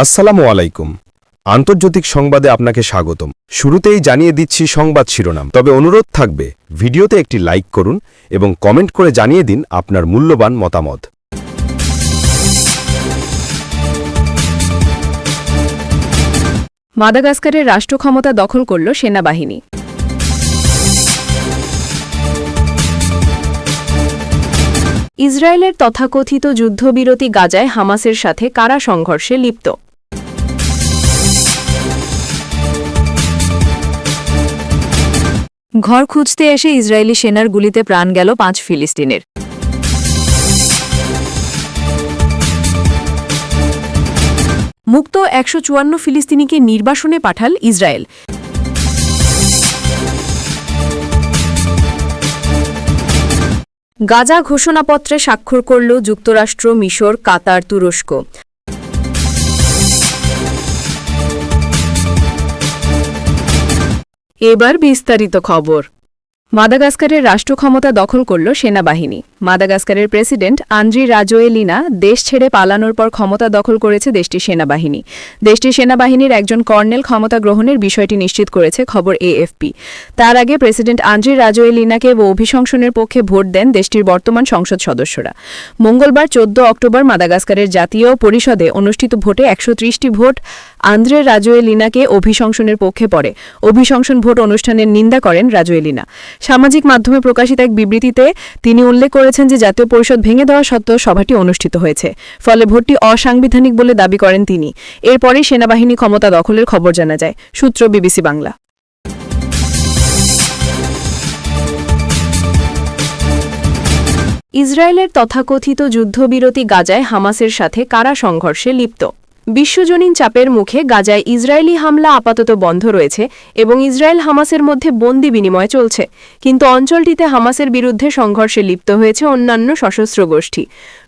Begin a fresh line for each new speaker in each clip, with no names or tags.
আসসালামু আলাইকুম। আন্তর্জাতিক সংবাদে আপনাকে স্বাগতম। শুরুতেই জানিয়ে দিচ্ছি সংবাদ শিরোনাম। তবে অনুরোধ থাকবে, ভিডিওতে একটি লাইক করুন এবং কমেন্ট করে জানিয়ে দিন আপনার মূল্যবান মতামত।
মাদাগাস্কারের রাষ্ট্র ক্ষমতা দখল করল সেনাবাহিনী। ইসরায়েলের তথাকথিত যুদ্ধবিরতি গাজায় হামাসের সাথে কারা সংঘর্ষে লিপ্ত? ঘর খুঁজতে এসে ইসরায়েলি সেনার গুলিতে প্রাণ গেল পাঁচ ফিলিস্তিনের। মুক্ত একশো চুয়ান্ন ফিলিস্তিনিকে নির্বাসনে পাঠাল ইসরায়েল। গাজা ঘোষণাপত্রে স্বাক্ষর করল যুক্তরাষ্ট্র, মিশর, কাতার, তুরস্ক। এবার বিস্তারিত খবর। মাদাগাস্কারের রাষ্ট্র ক্ষমতা দখল করল সেনাবাহিনী। মাদাগাস্কারের প্রেসিডেন্ট আন্দ্রি রাজোয়েলিনা দেশ ছেড়ে পালানোর পর ক্ষমতা দখল করেছে দেশটির সেনাবাহিনী। দেশটির সেনাবাহিনীর একজন কর্নেল ক্ষমতা গ্রহণের বিষয়টি নিশ্চিত করেছে খবর এএফপি। তার আগে প্রেসিডেন্ট আন্দ্রি রাজোয়েলিনাকে অভিশংসনের পক্ষে ভোট দেন দেশটির বর্তমান সংসদ সদস্যরা। মঙ্গলবার চোদ্দ অক্টোবর মাদাগাস্কারের জাতীয় পরিষদে অনুষ্ঠিত ভোটে একশো ত্রিশটি ভোট আন্দ্রে রাজোয়েলিনাকে অভিশংসনের পক্ষে পড়ে। অভিশংসন ভোট অনুষ্ঠানের নিন্দা করেন রাজোয়েলিনা। সামাজিক মাধ্যমে প্রকাশিত এক বিবৃতিতে তিনি উল্লেখ করেছেন যে জাতীয় পরিষদ ভেঙে দেওয়া সত্ত্বেও সভাটি অনুষ্ঠিত হয়েছে। ফলে ভোটটি অসাংবিধানিক বলে দাবি করেন তিনি। এরপরই সেনাবাহিনী ক্ষমতা দখলের খবর জানা যায়। সূত্র বিবিসি বাংলা। ইসরায়েলের তথাকথিত যুদ্ধবিরতি গাজায় হামাসের সাথে কারা সংঘর্ষে লিপ্ত? বিশ্বজনীন চাপের মুখে গাজায় ইসরায়েলি হামলা আপাতত বন্ধ রয়েছে এবং ইসরায়েল হামাসের মধ্যে বন্দি বিনিময় চলছে। কিন্তু অঞ্চলটিতে হামাসের বিরুদ্ধে সংঘর্ষে লিপ্ত হয়েছে অন্যান্য সশস্ত্র গোষ্ঠী।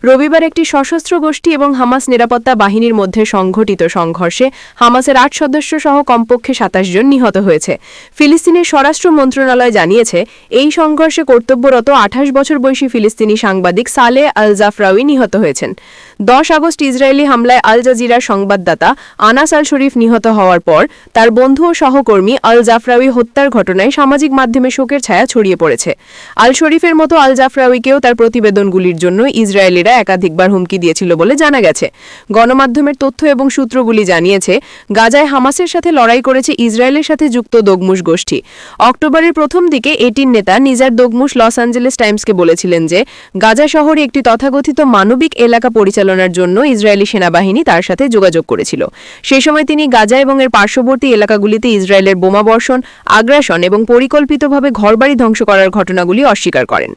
রবিবার একটি সশস্ত্র গোষ্ঠী এবং হামাস নিরাপত্তা বাহিনীর মধ্যে সংঘটিত সংঘর্ষে হামাসের আট সদস্য সহ কমপক্ষে সাতাশ জন নিহত হয়েছে। ফিলিস্তিনের স্বরাষ্ট্র মন্ত্রণালয় জানিয়েছে, এই সংঘর্ষে কর্তব্যরত আঠাশ বছর বয়সী ফিলিস্তিনি সাংবাদিক সালে আল জাফরাউই নিহত হয়েছেন। দশ আগস্ট ইসরায়েলি হামলায় আল জাজিরার সংবাদদাতা আনাস আল শরীফ নিহত হওয়ার পর তার বন্ধু ও সহকর্মী আল জাফরাউই হত্যার ঘটনায় সামাজিক মাধ্যমে শোকের ছায়া ছড়িয়ে পড়েছে। আল শরীফের মতো আল জাফরাউইকেও তার প্রতিবেদনগুলির জন্য ইসরায়েলিরা একাধিকবার হুমকি দিয়েছিল বলে জানা গেছে। গণমাধ্যমের তথ্য এবং সূত্রগুলি জানিয়েছে, গাজায় হামাসের সাথে লড়াই করেছে ইসরায়েলের সাথে যুক্ত দগমুশ গোষ্ঠী। অক্টোবরের প্রথম দিকে এটির নেতা নিজার দগমুশ লস অ্যাঞ্জেলেস টাইমসকে বলেছিলেন যে, গাজা শহরে একটি তথাকথিত মানবিক এলাকা পরিচালনার জন্য ইসরায়েলি সেনাবাহিনী তার সাথে যোগাযোগ করেছিল। সেই সময় তিনি গাজা এবং এর পার্শ্ববর্তী এলাকাগুলিতে ইসরায়েলের বোমাবর্ষণ আগ্রাসন এবং পরিকল্পিতভাবে ঘরবাড়ি ধ্বংস করার ঘটনাগুলি অস্বীকার করেন।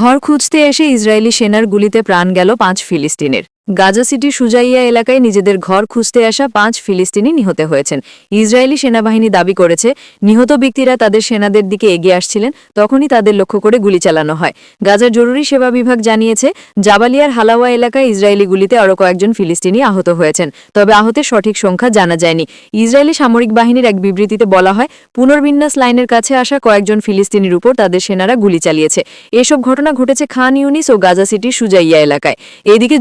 ঘর খুঁজতে এসে ইসরায়েলি সেনার গুলিতে প্রাণ গেল পাঁচ ফিলিস্তিনের। গাজা সিটি সুজাইয়া এলাকায় নিজেদের ঘর খুঁজতে আসা পাঁচ ফিলিস্তিনি নিহত হয়েছেন। ইসরায়েলি সেনাবাহিনী দাবি করেছে, নিহত ব্যক্তিরা তাদের সেনাদের দিকে এগিয়ে আসছিলেন, তখনই তাদের লক্ষ্য করে গুলি চালানো হয়। গাজার জরুরি সেবা বিভাগ জানিয়েছে, জাবালিয়ার হালাওয়া এলাকায় ইসরায়েলি গুলিতে আরও কয়েকজন ফিলিস্তিনি আহত হয়েছেন, তবে আহতের সঠিক সংখ্যা জানা যায়নি। ইসরায়েলি সামরিক বাহিনীর এক বিবৃতিতে বলা হয়, পুনর্বিন্যাস লাইনের কাছে আসা কয়েকজন ফিলিস্তিনির উপর তাদের সেনারা গুলি চালিয়েছে। এসব ঘটনা ঘটেছে খান ইউনিস ও গাজা সিটির সুজাইয়া এলাকায়। এদিকে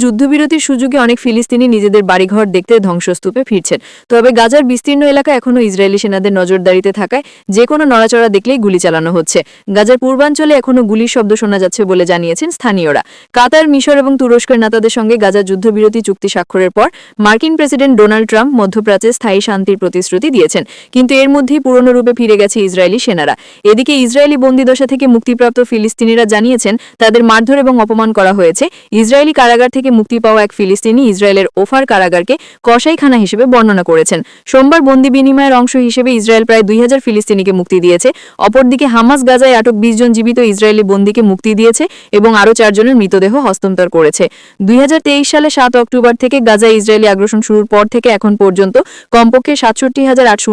যুদ্ধবিরতির সুযোগে অনেক ফিলিস্তিনি নিজেদের বাড়িঘর দেখতে ধ্বংসস্তূপে ফিরছেন। তবে গাজার বিস্তীর্ণ এলাকা এখনও ইসরায়েলি সেনাদের নজরদারিতে থাকায় যে কোনো নড়াচড়া দেখলেই গুলি চালানো হচ্ছে। গাজার পূর্বাঞ্চলে এখনও গুলির শব্দ শোনা যাচ্ছে বলে জানিয়েছেন স্থানীয়রা। কাতার, মিশর এবং তুরস্কের নেতাদের সঙ্গে গাজার যুদ্ধবিরতি চুক্তি স্বাক্ষরের পর মার্কিন প্রেসিডেন্ট ডোনাল্ড ট্রাম্প মধ্যপ্রাচ্যে স্থায়ী শান্তির প্রতিশ্রুতি দিয়েছেন। কিন্তু এর মধ্যেই পুরনো রূপে ফিরে গেছে ইসরায়েলি সেনারা। এদিকে ইসরায়েলি বন্দিদশা থেকে মুক্তিপ্রাপ্ত ফিলিস্তিনিরা জানিয়েছেন, তাদের মারধর এবং অপমান করা হয়েছে। ইসরায়েলি কারাগার থেকে মুক্তি পাওয়া এক ফিলিস্তিনি ইসরায়েলের ওফার কারাগারকে কসাইখানা হিসেবে বর্ণনা করেছেন। সোমবার বন্দি বিনিময়ের অংশ হিসেবে ইসরায়েল প্রায় দুই হাজার ফিলিস্তিনিকে মুক্তি দিয়েছে। অপরদিকে হামাস গাজায় আটক বিশ জন জীবিত ইসরায়েলি বন্দিকে মুক্তি দিয়েছে এবং আরও চারজনের মৃতদেহ হস্তান্তর করেছে। দুই হাজার তেইশ সালে সাত অক্টোবর থেকে গাজায় ইসরায়েলি আগ্রাসন শুরুর পর থেকে এখন পর্যন্ত কমপক্ষে সাতষট্টি হাজার আটশো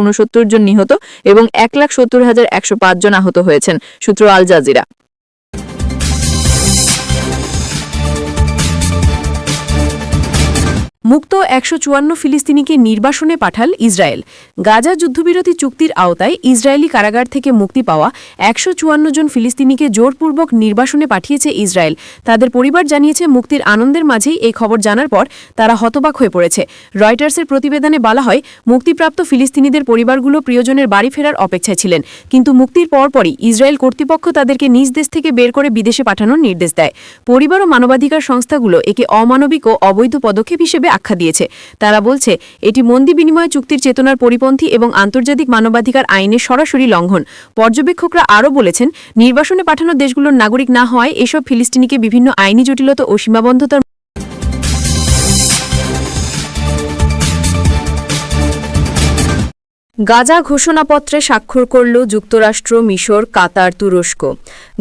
জন নিহত এবং এক লাখ সত্তর হাজার একশো জন আহত হয়েছেন, সূত্র আল জাজিরা। মুক্ত একশো চুয়ান্ন ফিলিস্তিনিকে নির্বাসনে পাঠাল ইসরায়েল। গাজা যুদ্ধবিরতি চুক্তির আওতায় ইসরায়েলি কারাগার থেকে মুক্তি পাওয়া একশো চুয়ান্ন জন ফিলিস্তিনিকে জোরপূর্বক নির্বাসনে পাঠিয়েছে ইসরায়েল। তাদের পরিবার জানিয়েছে, মুক্তির আনন্দের মাঝেই এই খবর জানার পর তারা হতবাক হয়ে পড়েছে। রয়টার্সের প্রতিবেদনে বলা হয়, মুক্তিপ্রাপ্ত ফিলিস্তিনিদের পরিবারগুলো প্রিয়জনের বাড়ি ফেরার অপেক্ষায় ছিলেন। কিন্তু মুক্তির পরপরই ইসরায়েল কর্তৃপক্ষ তাদেরকে নিজ দেশ থেকে বের করে বিদেশে পাঠানোর নির্দেশ দেয়। পরিবার ও মানবাধিকার সংস্থাগুলো একে অমানবিক ও অবৈধ পদক্ষেপ হিসেবে আখ্যা দিয়েছে। তারা বলছে, এটি মন্দি বিনিময় চুক্তির চেতনার পরিপন্থী এবং আন্তর্জাতিক মানবাধিকার আইনের সরাসরি লঙ্ঘন। পর্যবেক্ষকরা আরও বলেছেন, নির্বাসনে পাঠানো দেশগুলোর নাগরিক না হওয়ায় এসব ফিলিস্তিনিকে বিভিন্ন আইনি জটিলতা ও সীমাবদ্ধতার গাজা ঘোষণাপত্রে স্বাক্ষর করল যুক্তরাষ্ট্র, মিশর, কাতার, তুরস্ক।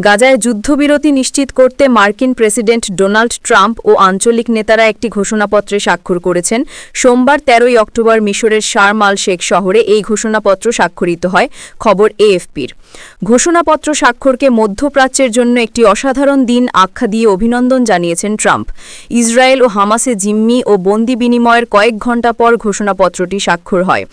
গাজায় যুদ্ধবিরতি নিশ্চিত করতে মার্কিন প্রেসিডেন্ট ডোনাল্ড ট্রাম্প ও আঞ্চলিক নেতারা একটি ঘোষণাপত্রে স্বাক্ষর করেছেন। সোমবার তেরোই অক্টোবর মিশরের শার্ম আল শেখ শহরে এই ঘোষণাপত্র স্বাক্ষরিত হয়, খবর এএফপির। ঘোষণাপত্র স্বাক্ষরকে মধ্যপ্রাচ্যের জন্য একটি অসাধারণ দিন আখ্যা দিয়ে অভিনন্দন জানিয়েছেন ট্রাম্প। ইসরায়েল ও হামাসে জিম্মি ও বন্দি বিনিময়ের কয়েক ঘণ্টা পর ঘোষণাপত্রটি স্বাক্ষর হয়।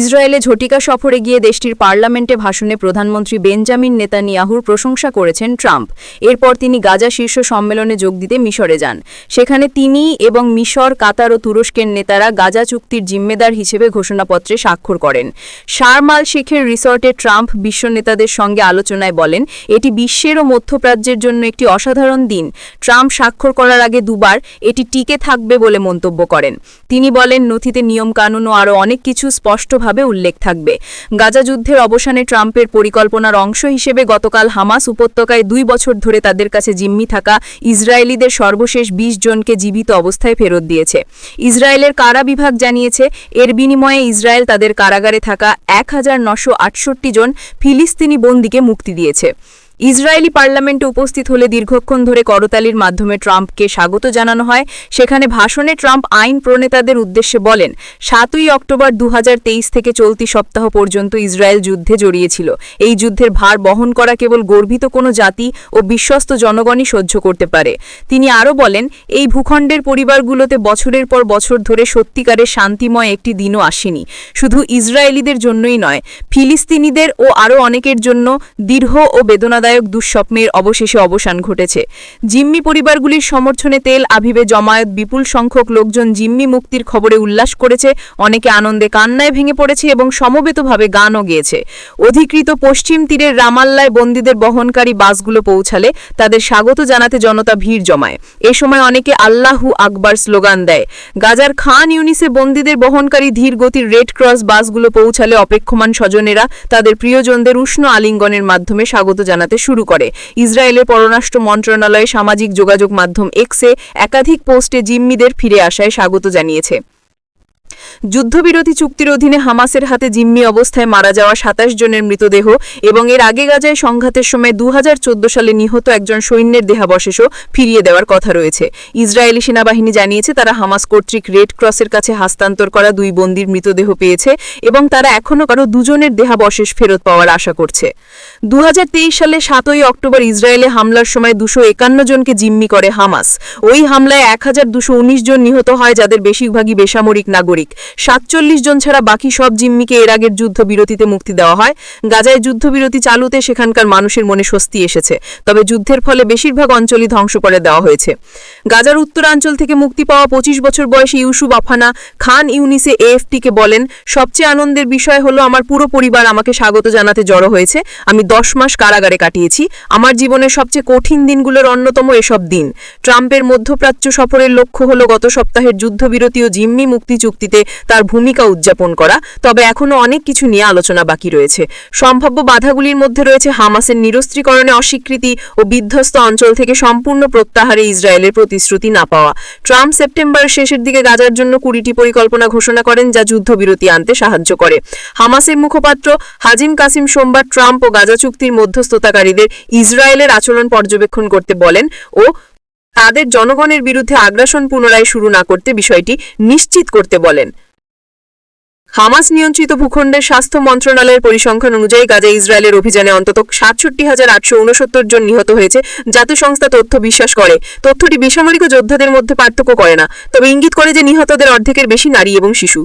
ইসরায়েলে ঝটিকা সফরে গিয়ে দেশটির পার্লামেন্টে ভাষণে প্রধানমন্ত্রী বেঞ্জামিন নেতানিয়াহুর প্রশংসা করেছেন ট্রাম্প। এরপর তিনি গাজা শীর্ষ সম্মেলনে যোগ দিতে মিশরে যান। সেখানে তিনি এবং মিশর, কাতার ও তুরস্কের নেতারা গাজা চুক্তির জিম্মেদার হিসেবে ঘোষণাপত্রে স্বাক্ষর করেন। শারমাল শেখের রিসর্টে ট্রাম্প বিশ্ব নেতাদের সঙ্গে আলোচনায় বলেন, এটি বিশ্বের ও মধ্যপ্রাচ্যের জন্য একটি অসাধারণ দিন। ট্রাম্প স্বাক্ষর করার আগে দুবার এটি টিকে থাকবে বলে মন্তব্য করেন। তিনি বলেন, নথিতে নিয়মকানুন ও আরও অনেক কিছু স্পষ্টভাবে উল্লেখ থাকবে। গাজা যুদ্ধের অবসানে ট্রাম্পের পরিকল্পনার অংশ হিসেবে গতকাল হামাস উপত্যকায় দুই বছর ধরে তাদের কাছে জিম্মি থাকা ইসরায়েলিদের সর্বশেষ ২০ জনকে জীবিত অবস্থায় ফেরত দিয়েছে। ইসরায়েলের কারা বিভাগ জানিয়েছে, এর বিনিময়ে ইসরায়েল তাদের কারাগারে থাকা এক জন ফিলিস্তিনি বন্দীকে মুক্তি দিয়েছে। ইসরায়েলি পার্লামেন্টে উপস্থিত হলে দীর্ঘক্ষণ ধরে করতালির মাধ্যমে ট্রাম্পকে স্বাগত জানানো হয়। সেখানে ভাষণে ট্রাম্প আইন প্রণেতাদের উদ্দেশ্যে বলেন, সাতই অক্টোবর দু হাজার তেইশ থেকে চলতি সপ্তাহ পর্যন্ত ইসরায়েল যুদ্ধে জড়িয়েছিল। এই যুদ্ধের ভার বহন করা কেবল গর্বিত কোনো জাতি ও বিশ্বস্ত জনগণই সহ্য করতে পারে। তিনি আরও বলেন, এই ভূখণ্ডের পরিবারগুলোতে বছরের পর বছর ধরে সত্যিকারের শান্তিময় একটি দিনও আসেনি। শুধু ইসরায়েলিদের জন্যই নয়, ফিলিস্তিনিদের ও আরও অনেকের জন্য দীর্ঘ ও বেদনাদায়ক দুঃস্বপ্নের অবশেষে অবসান ঘটেছে। জিম্মি পরিবারগুলির সমর্থনে তেল আভিবে জমায়েত বিপুল সংখ্যক লোকজন জিম্মি মুক্তির খবরে উল্লাস করেছে। অনেকে আনন্দে কান্নায় ভেঙে পড়েছে এবং সমবেতভাবে গানও গেয়েছে। অধিকৃত পশ্চিম তীরের রামাল্লায় বন্দীদের বহনকারী বাসগুলো পৌঁছালে তাদের স্বাগত জানাতে জনতা ভিড় জমায়। এ সময় অনেকে আল্লাহু আকবার স্লোগান দেয়। গাজার খান ইউনিসে বন্দীদের বহনকারী ধীর গতির রেড ক্রস বাসগুলো পৌঁছালে অপেক্ষমান স্বজনেরা তাদের প্রিয়জনদের উষ্ণ আলিঙ্গনের মাধ্যমে স্বাগত জানাতে শুরু করে। ইসরায়েলের পররাষ্ট্র মন্ত্রণালয় সামাজিক যোগাযোগ মাধ্যম এক্সে একাধিক পোস্টে জিম্মিদের ফিরে আসায় স্বাগত জানিয়েছে। যুদ্ধবিরতি চুক্তির অধীনে হামাসের হাতে জিম্মি অবস্থায় মারা যাওয়া সাতাশ জনের মৃতদেহ এবং এর আগে গাজায় সংঘাতের সময় দু হাজার চোদ্দ সালে নিহত একজন সৈন্যের দেহাবশেষও ফিরিয়ে দেওয়ার কথা রয়েছে। ইসরায়েলি সেনাবাহিনী জানিয়েছে, তারা হামাস কর্তৃক রেড ক্রসের কাছে হস্তান্তর করা দুই বন্দির মৃতদেহ পেয়েছে এবং তারা এখনও কারও দুজনের দেহাবশেষ ফেরত পাওয়ার আশা করছে। দুহাজার তেইশ সালে সাতই অক্টোবর ইসরায়েলে হামলার সময় দুশো একান্ন জনকে জিম্মি করে হামাস। ওই হামলায় এক জন নিহত হয়, যাদের বেশিরভাগই বেসামরিক নাগরিক। সাতচল্লিশ জন ছাড়া বাকি সব জিম্মিকে এর আগের যুদ্ধবিরতিতে মুক্তি দেওয়া হয়। গাজায় যুদ্ধবিরতি চালুতে সেখানকার মানুষের মনে স্বস্তি এসেছে। তবে যুদ্ধের ফলে বেশিরভাগ অঞ্চলই ধ্বংস করে দেওয়া হয়েছে। গাজার উত্তরাঞ্চল থেকে মুক্তি পাওয়া পঁচিশ বছর বয়সী ইউসুফ আফানা খান ইউনিসে এএফটিকে বলেন, সবচেয়ে আনন্দের বিষয় হলো আমার পুরো পরিবার আমাকে স্বাগত জানাতে জড়ো হয়েছে। আমি দশ মাস কারাগারে কাটিয়েছি। আমার জীবনের সবচেয়ে কঠিন দিনগুলোর অন্যতম এসব দিন। ট্রাম্পের মধ্যপ্রাচ্য সফরের লক্ষ্য হলো গত সপ্তাহের যুদ্ধবিরতি ও জিম্মি মুক্তি চুক্তিতে তার ভূমিকা উদযাপন করা, তবে এখনও অনেক কিছু নিয়ে আলোচনা বাকি রয়েছে। সম্ভাব্য বাধাগুলির মধ্যে রয়েছে হামাসের নিরস্ত্রীকরণে অস্বীকৃতি ও বিধ্বস্ত অঞ্চল থেকে সম্পূর্ণ প্রত্যাহারে ইসরায়েলের প্রতিশ্রুতি না পাওয়া। ট্রাম্প সেপ্টেম্বরের শেষের দিকে গাজার জন্য কুড়িটি পরিকল্পনা ঘোষণা করেন, যা যুদ্ধবিরতি আনতে সাহায্য করে। হামাসের মুখপাত্র হাজিম কাসিম সোমবার ট্রাম্প ও গাজা চুক্তির মধ্যস্থতাকারীদের ইসরায়েলের আচরণ পর্যবেক্ষণ করতে বলেন ও তাদের জনগণের বিরুদ্ধে আগ্রাসন পুনরায় শুরু না করতে বিষয়টি নিশ্চিত করতে বলেন। হামাস নিয়ন্ত্রিত ভূখণ্ডের স্বাস্থ্য মন্ত্রণালয়ের পরিসংখ্যান অনুযায়ী গাজা ইসরায়েলের অভিযানে অন্তত সাতষট্টি হাজার আটশো উনসত্তর জন নিহত হয়েছে। জাতীয় সংস্থা তথ্য বিশ্বাস করে, তথ্যটি বেসামরিক যোদ্ধাদের মধ্যে পার্থক্য করে না, তবে ইঙ্গিত করে যে নিহতদের অর্ধেকের বেশি নারী এবং শিশু।